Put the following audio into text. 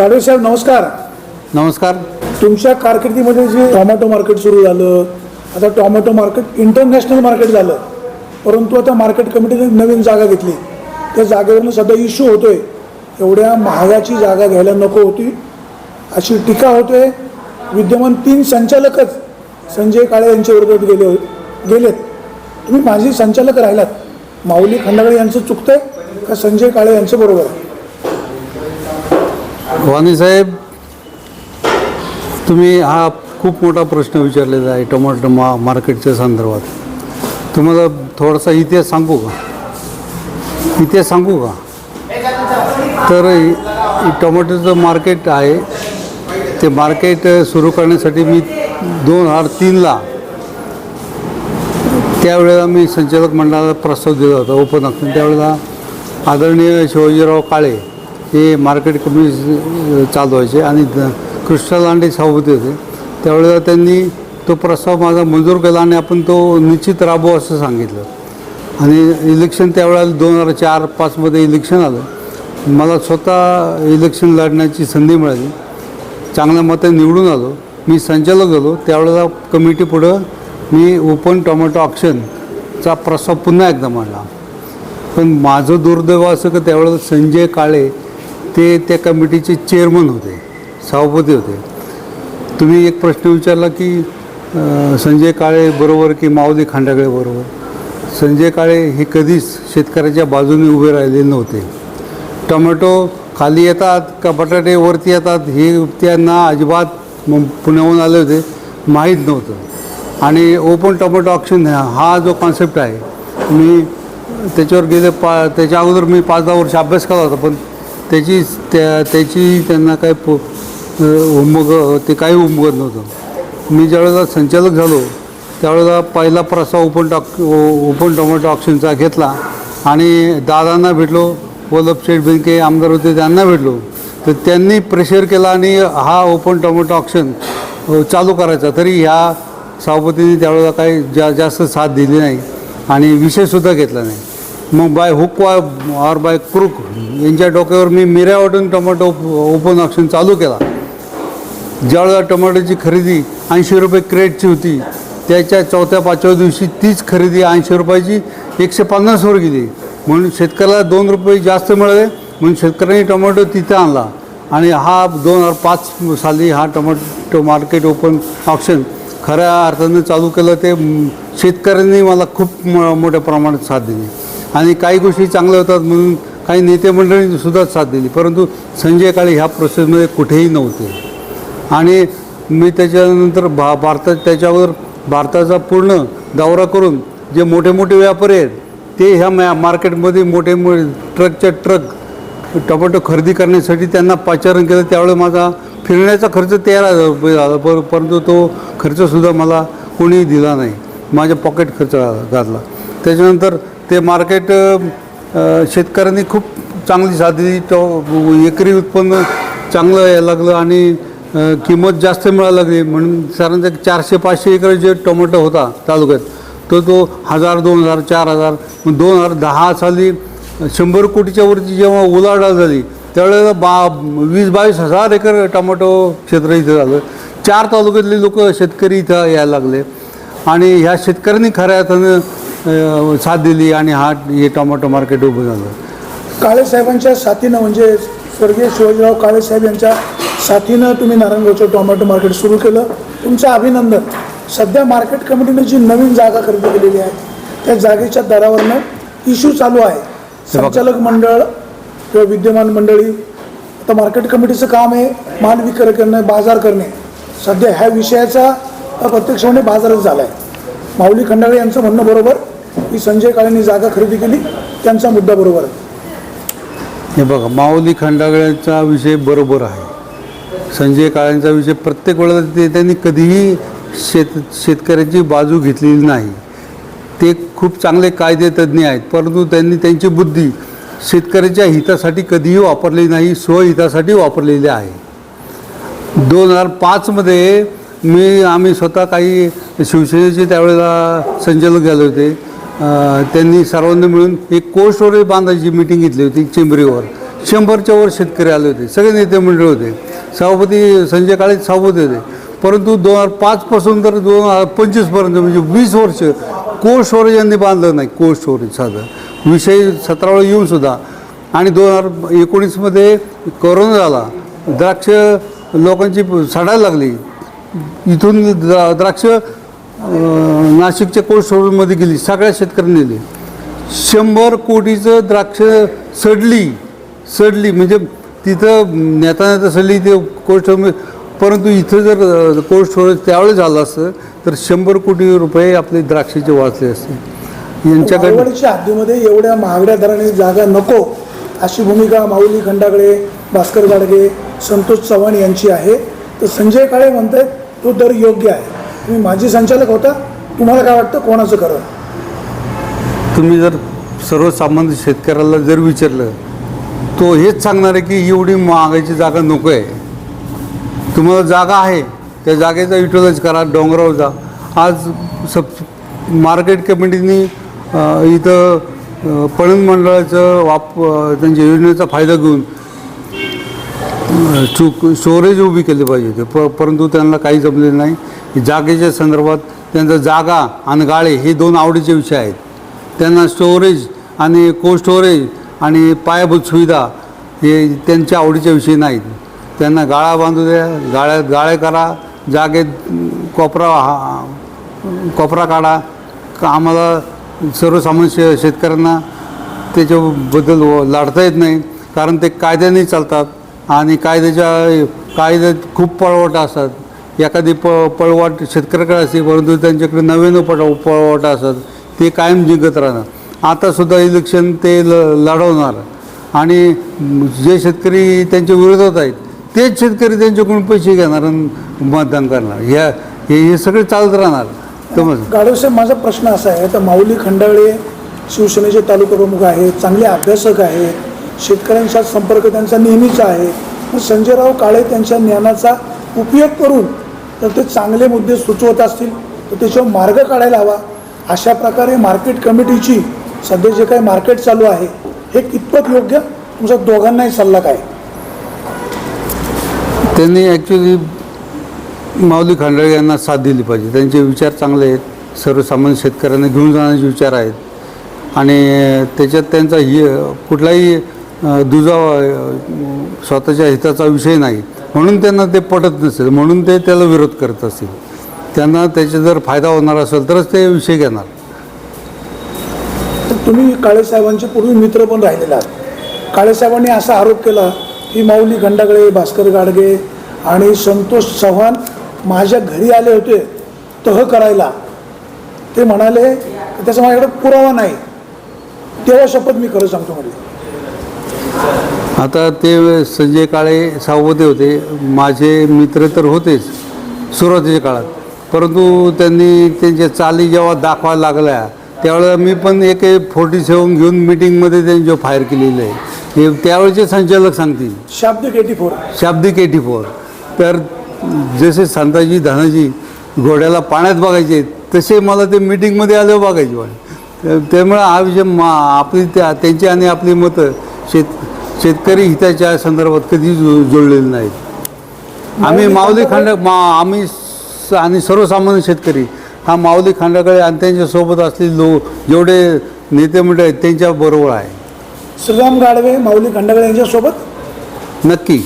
गाडवे साहेब नमस्कार. नमस्कार. तुमच्या कारकिर्दीमध्ये जे टोमॅटो मार्केट सुरू झालं आता टोमॅटो मार्केट इंटरनॅशनल मार्केट झालं परंतु आता मार्केट कमिटीने नवीन जागा घेतली. त्या जागेवरून सध्या इश्यू होतोय. एवढ्या महागाची जागा घ्यायला नको होती. अशी टीका होतोय विद्यमान तीन संचालकच संजय काळे यांच्या विरोधात गेले गेलेत. तुम्ही माझी संचालक राहिलात. माऊली खंडागळे यांचं चुकतंय का संजय काळे यांचं बरोबर आहे? वाणी साहेब तुम्ही हा खूप मोठा प्रश्न विचारलेला आहे टोमॅटो मा मार्केटच्या संदर्भात. तुम्हाला थोडासा इतिहास सांगू का? इतिहास सांगू का? तर टोमॅटोचं मार्केट आहे. ते मार्केट सुरू करण्यासाठी मी दोन हजार तीनला त्यावेळेला मी संचालक मंडळाला प्रस्ताव दिला होता ओपन ऑप्शन त्यावेळेला आदरणीय शिवाजीराव काळे हे मार्केट कमिटी व्हायचे आणि द- कृष्णा लांडे सभापती होते. त्यावेळेला त्यांनी तो प्रस्ताव माझा मंजूर केला आणि आपण तो निश्चित राबवू असं सांगितलं. आणि इलेक्शन त्यावेळेला दोन हजार चार पाचमध्ये इलेक्शन आलं. मला स्वतः इलेक्शन लढण्याची संधी मिळाली. चांगल्या मते निवडून आलो. मी संचालक झालो. त्यावेळेला कमिटी पुढं मी ओपन टोमॅटो ऑप्शनचा प्रस्ताव पुन्हा एकदा मांडला. पण माझं दुर्दैव असं की त्यावेळेला संजय काळे ते त्या कमिटीचे चेअरमन होते सभापती होते. तुम्ही एक प्रश्न विचारला की संजय काळे बरोबर की माऊली खांडागळे बरोबर? संजय काळे हे कधीच शेतकऱ्याच्या बाजूने उभे राहिले नव्हते. टोमॅटो खाली येतात का बटाटे वरती येतात हे त्यांना अजिबात पुण्याहून आले होते माहीत नव्हतं. आणि ओपन टोमॅटो ऑप्शन हा जो कॉन्सेप्ट आहे मी त्याच्यावर गेले पा त्याच्या अगोदर मी पाच दहा वर्ष अभ्यास केला होता पण त्याची त्या त्याची त्यांना काय प उमग ते काही उमगत नव्हतं. मी ज्यावेळेला संचालक झालो त्यावेळेला पहिला प्रस्ताव ओपन टॉक ओपन टोमॅटो ऑप्शनचा घेतला आणि दादांना भेटलो वल्लभ शेठ बेनके आमदार होते त्यांना भेटलो. तर त्यांनी प्रेशर केला आणि हा ओपन टोमॅटो ऑप्शन चालू करायचा. तरी ह्या सभापतींनी त्यावेळेला काही जा जास्त साथ दिली नाही आणि विषयसुद्धा घेतला नाही. मग बाय हुक वा ऑर बाय क्रुक. यांच्या डोक्यावर मी मिऱ्यावरून टोमॅटो ओपन ऑप्शन चालू केला. ज्यावेळेला टोमॅटोची खरेदी ऐंशी रुपये क्रेटची होती त्याच्या चौथ्या पाचव्या दिवशी तीच खरेदी ऐंशी रुपयाची एकशे पन्नासवर गेली. म्हणून शेतकऱ्याला दोन रुपये जास्त मिळाले म्हणून शेतकऱ्यांनी टोमॅटो तिथे आणला. आणि हा दोन हजार पाच साली हा टोमॅटो मार्केट ओपन ऑप्शन खऱ्या अर्थानं चालू केलं ते शेतकऱ्यांनी मला खूप मोठ्या प्रमाणात साथ दिली. आणि काही गोष्टी चांगल्या होतात म्हणून काही नेते मंडळींनी सुद्धा साथ दिली. परंतु संजय काळे ह्या प्रोसेसमध्ये कुठेही नव्हते. आणि मी त्याच्यानंतर भा भारतात त्याच्यावर भारताचा पूर्ण दौरा करून जे मोठे मोठे व्यापारी आहेत ते ह्या मॅ मार्केटमध्ये मोठे मो ट्रकच्या ट्रक टोमॅटो खरेदी करण्यासाठी त्यांना पाचारण केलं. त्यावेळेस माझा फिरण्याचा खर्च तेरा हजार रुपये झाला. पर परंतु तो खर्चसुद्धा मला कोणीही दिला नाही. माझ्या पॉकेट खर्च घातला. त्याच्यानंतर ते मार्केट शेतकऱ्यांनी खूप चांगली साधली तो एकरी उत्पन्न चांगलं यायला लागलं आणि किंमत जास्त मिळायला लागली. म्हणून साधारणतः चारशे पाचशे एकर जे टोमॅटो होता तालुक्यात तो तो हजार दोन हजार चार हजार दोन हजार दहा साली शंभर कोटीच्या वरती जेव्हा उलाढाल झाली त्यावेळेला बा वीस बावीस हजार एकर टोमॅटो क्षेत्र इथं झालं. चार तालुक्यातले लोक शेतकरी इथं यायला लागले. आणि ह्या शेतकऱ्यांनी खऱ्या अर्थानं साथ दिली आणि हा हे टोमॅटो मार्केट उभं झालं. काळे साहेबांच्या साथीनं म्हणजे स्वर्गीय शिवाजीराव काळे साहेब यांच्या साथीनं तुम्ही नारायणगावचं टोमॅटो मार्केट सुरू केलं. तुमचं अभिनंदन. सध्या मार्केट कमिटीने जी नवीन जागा खरेदी केलेली आहे त्या जागेच्या दरावरनं इश्यू चालू आहे. संचालक मंडळ किंवा विद्यमान मंडळी आता मार्केट कमिटीचं काम आहे माल विक्री करणे बाजार करणे. सध्या ह्या विषयाचा प्रत्यक्षपणे बाजारच झाला आहे माऊली खंडागळे यांचं म्हणणं बरोबर की संजय काळेंनी जागा खरेदी केली त्यांचा मुद्दा बरोबर आहे. हे बघा माऊली खंडागळ्यांचा विषय बरोबर आहे. संजय काळेंचा विषय प्रत्येक वेळेला ते त्यांनी कधीही शेत शेतकऱ्याची बाजू घेतलेली नाही. ते खूप चांगले कायदेतज्ञ आहेत परंतु त्यांनी त्यांची बुद्धी शेतकऱ्याच्या हितासाठी कधीही वापरली नाही स्वहितासाठी वापरलेली आहे. दोन हजार पाचमध्ये मी आम्ही स्वतः काही शिवसेनेचे त्यावेळेला संचालक झाले होते. त्यांनी सर्वांनी मिळून एक कोल्ड स्टोरेज बांधायची मिटिंग घेतली होती चिंबरीवर. शंभरच्या वर शेतकरी आले होते. सगळे नेते मंडळ होते. सभापती संजय काळे सभापती होते. परंतु दोन हजार पाचपासून तर दोन हजार पंचवीसपर्यंत म्हणजे वीस वर्ष कोल्ड स्टोरेज यांनी बांधलं नाही. कोल्ड स्टोरेज साधं. विषय सतरा वेळा येऊन सुद्धा. आणि दोन हजार एकोणीसमध्ये कोरोना झाला. द्राक्ष लोकांची सडायला लागली. इथून द्रा द्राक्ष नाशिकच्या कोल्ड गेली सगळ्या शेतकऱ्यांनी नेली. शंभर कोटीचं द्राक्ष सडली सडली म्हणजे तिथं नेता नेता सडली ते कोल्ड परंतु इथं जर कोल्ड स्टोरेज त्यावेळेस झालं असतं तर शंभर कोटी रुपये आपले द्राक्षाचे वाचले असते. यांच्याकडे हद्दीमध्ये एवढ्या महागड्या दराने जागा नको अशी भूमिका माऊली खंडागळे भास्कर गाडगे संतोष चव्हाण यांची आहे. तर संजय काळे म्हणतात तो दर योग्य आहे. तुम्ही माजी संचालक होता. तुम्हाला काय वाटतं कोणाचं खरं? तुम्ही जर सर्वसामान्य शेतकऱ्याला जर विचारलं तो हेच सांगणार आहे की एवढी महागाईची जागा नको आहे. तुम्हाला जागा आहे त्या जागेचा युटिलाइज करा डोंगरावर जा. आज सब मार्केट कमिटीनी इथं पणन मंडळाचं वाप त्यांच्या योजनेचा फायदा घेऊन चूक स्टोरेज उभी केली पाहिजे होती. प परंतु त्यांना काही जमलेलं नाही. जागेच्या संदर्भात त्यांचा जागा आणि गाळे हे दोन आवडीचे विषय आहेत. त्यांना स्टोरेज आणि कोल्ड स्टोरेज आणि पायाभूत सुविधा हे त्यांच्या आवडीचे विषय नाहीत. त्यांना गाळा बांधू द्या गाळ्यात गाळे करा जागेत कोपरा हा कोपरा काढा. का आम्हाला सर्वसामान्य शे शेतकऱ्यांना त्याच्याबद्दल व- येत नाही. कारण ते कायद्याने चालतात. आणि कायद्याच्या कायद्यात खूप पळवटा असतात. एखादी प पळवाट शेतकऱ्याकडे असते परंतु त्यांच्याकडे नवीन पट पळवाटा असतात ते कायम जिंकत राहणार. आतासुद्धा इलेक्शन ते ल लढवणार. आणि जे शेतकरी त्यांच्या विरोधात आहेत तेच शेतकरी त्यांच्याकडून पैसे घेणार आणि मतदान करणार. या हे हे सगळे चालत राहणार. समज गाडवसाहेब माझा प्रश्न असा आहे तर माऊली खंडाळे शिवसेनेचे तालुका प्रमुख आहेत चांगले अभ्यासक आहेत शेतकऱ्यांचा संपर्क त्यांचा नेहमीचा आहे. मग संजयराव काळे त्यांच्या ज्ञानाचा उपयोग करून तर ते चांगले मुद्दे सुचवत असतील तर त्याच्यावर मार्ग काढायला हवा. अशा प्रकारे मार्केट कमिटीची सध्या जे काही मार्केट चालू आहे हे कितपत योग्य? तुमचा दोघांनाही सल्ला काय? त्यांनी ॲक्च्युली माऊली खांडाळे यांना साथ दिली पाहिजे. त्यांचे विचार चांगले आहेत. सर्वसामान्य शेतकऱ्यांना घेऊन जाण्याचे विचार आहेत. आणि त्याच्यात त्यांचा हे कुठलाही दुजावा स्वतःच्या हिताचा विषय नाही. म्हणून त्यांना ते पटत नसेल म्हणून ते त्याला विरोध करत असतील. त्यांना त्याचा जर फायदा होणार असेल तरच ते विषय घेणार. तर तुम्ही काळेसाहेबांचे पूर्वी मित्र पण राहिलेला आहात. काळेसाहेबांनी असा आरोप केला की माऊली खंडागळे भास्कर गाडगे आणि संतोष चव्हाण माझ्या घरी आले होते तह करायला. ते म्हणाले त्याचा माझ्याकडे पुरावा नाही. तेव्हा शपथ मी खरं सांगतो म्हटलं आता ते संजय काळे सावते होते. माझे मित्र तर होतेच सुरुवातीच्या काळात. परंतु त्यांनी त्यांच्या चाली जेव्हा दाखवायला लागल्या त्यावेळेला मी पण एक फोर्टी सेवन घेऊन मिटिंगमध्ये त्यांच्यावर फायर केलेलं आहे हे त्यावेळेचे संचालक सांगतील. शाब्दिक एटी फोर शाब्दिक एटी फोर तर जसे संताजी धनाजी घोड्याला पाण्यात बघायचे तसे मला ते मिटिंगमध्ये आल्यावर बघायचे. त्यामुळे हा विषय मा आपली त्या त्यांची आणि आपली मतं शेत शेतकरी हिताच्या संदर्भात कधी जो जोडलेली नाहीत. आम्ही माऊली खंड मा आम्ही आणि सर्वसामान्य शेतकरी हा माऊली खंडाकडे आणि त्यांच्यासोबत असलेले लोक जेवढे नेते मंडळ आहेत त्यांच्या बरोबर आहे. श्रीराम गाडवे माऊली खंडागळे यांच्यासोबत? नक्की.